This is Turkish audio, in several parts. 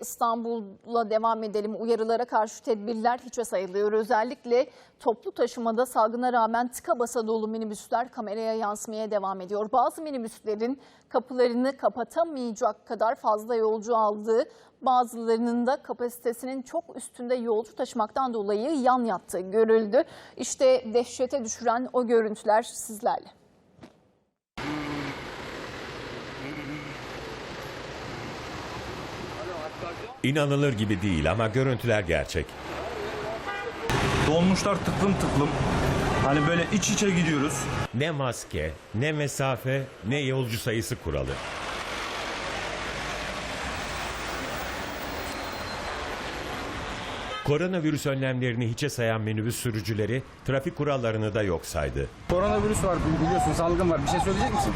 İstanbul'la devam edelim. Uyarılara karşı tedbirler hiçe sayılıyor. Özellikle toplu taşımada salgına rağmen tıka basa dolu minibüsler kameraya yansımaya devam ediyor. Bazı minibüslerin kapılarını kapatamayacak kadar fazla yolcu aldığı, bazılarının da kapasitesinin çok üstünde yolcu taşımaktan dolayı yan yattığı görüldü. İşte dehşete düşüren o görüntüler sizlerle. İnanılır gibi değil ama görüntüler gerçek. Dolmuşlar tıklım tıklım. Hani böyle iç içe gidiyoruz. Ne maske, ne mesafe, ne yolcu sayısı kuralı. Koronavirüs önlemlerini hiçe sayan minibüs sürücüleri trafik kurallarını da yok saydı. Koronavirüs var biliyorsun salgın var. Bir şey söyleyecek misin?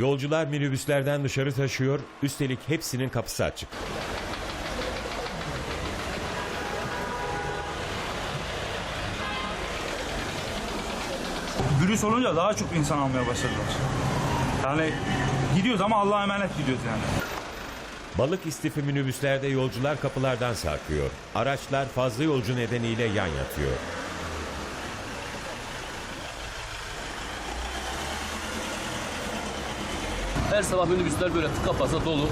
Yolcular minibüslerden dışarı taşıyor, üstelik hepsinin kapısı açık. Virüs olunca daha çok insan almaya başladılar. Yani gidiyoruz ama Allah'a emanet gidiyoruz yani. Balık istifi minibüslerde yolcular kapılardan sarkıyor. Araçlar fazla yolcu nedeniyle yan yatıyor. Her sabah minibüsler böyle tıka basa dolu.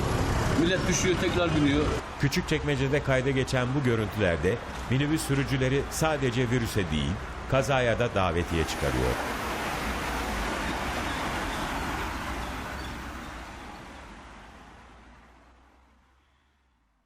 Millet düşüyor tekrar biniyor. Küçükçekmece'de kayda geçen bu görüntülerde minibüs sürücüleri sadece virüse değil, kazaya da davetiye çıkarıyor.